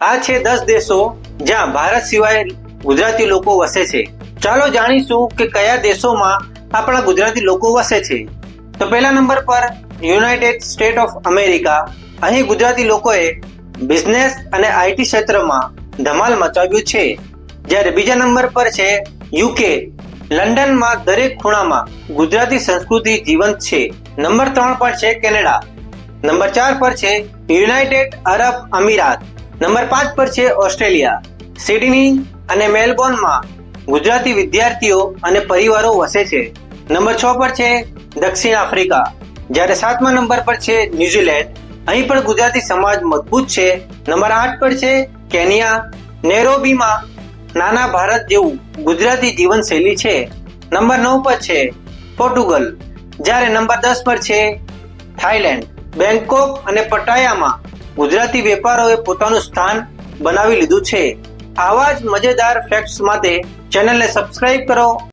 આ છે દસ દેશો જ્યાં ભારત સિવાય ગુજરાતી લોકો વસે છે. ચાલો જાણીશું કે કયા દેશોમાં આપણા ગુજરાતી લોકો વસે છે. તો પહેલા નંબર પર યુનાઇટેડ સ્ટેટ ઓફ અમેરિકા. અહીં ગુજરાતી લોકોએ બિઝનેસ અને આઈટી ક્ષેત્રમાં ધમાલ મચાવ્યું છે. જ્યારે બીજા નંબર પર છે યુકે. લંડનમાં દરેક ખૂણામાં ગુજરાતી સંસ્કૃતિ જીવંત છે. નંબર ત્રણ પર છે કેનેડા. નંબર ચાર પર છે યુનાઇટેડ અરબ અમીરાત. નંબર પાંચ પર છે ઓસ્ટ્રેલિયા. સિડની અને મેલબોર્નમાં ગુજરાતી વિદ્યાર્થીઓ અને પરિવારો વસે છે. નંબર છ પર છે દક્ષિણ આફ્રિકા. જ્યારે સાતમા નંબર પર છે ન્યુઝીલેન્ડ. અહીં પણ ગુજરાતી સમાજ મજબૂત છે. નંબર આઠ પર છે કેનિયા. નેરોબીમાં નાના ભારત જેવું ગુજરાતી જીવનશૈલી છે. નંબર નવ પર છે પોર્ટુગલ. જ્યારે નંબર દસ પર છે થાઈલેન્ડ બેંકોક અને પટાયામાં ગુજરાતી વેપારોએ પોતાનું સ્થાન બનાવી લીધું છે. આવા જ મજેદાર ફેક્ટ્સ માટે ચેનલને સબસ્ક્રાઇબ કરો.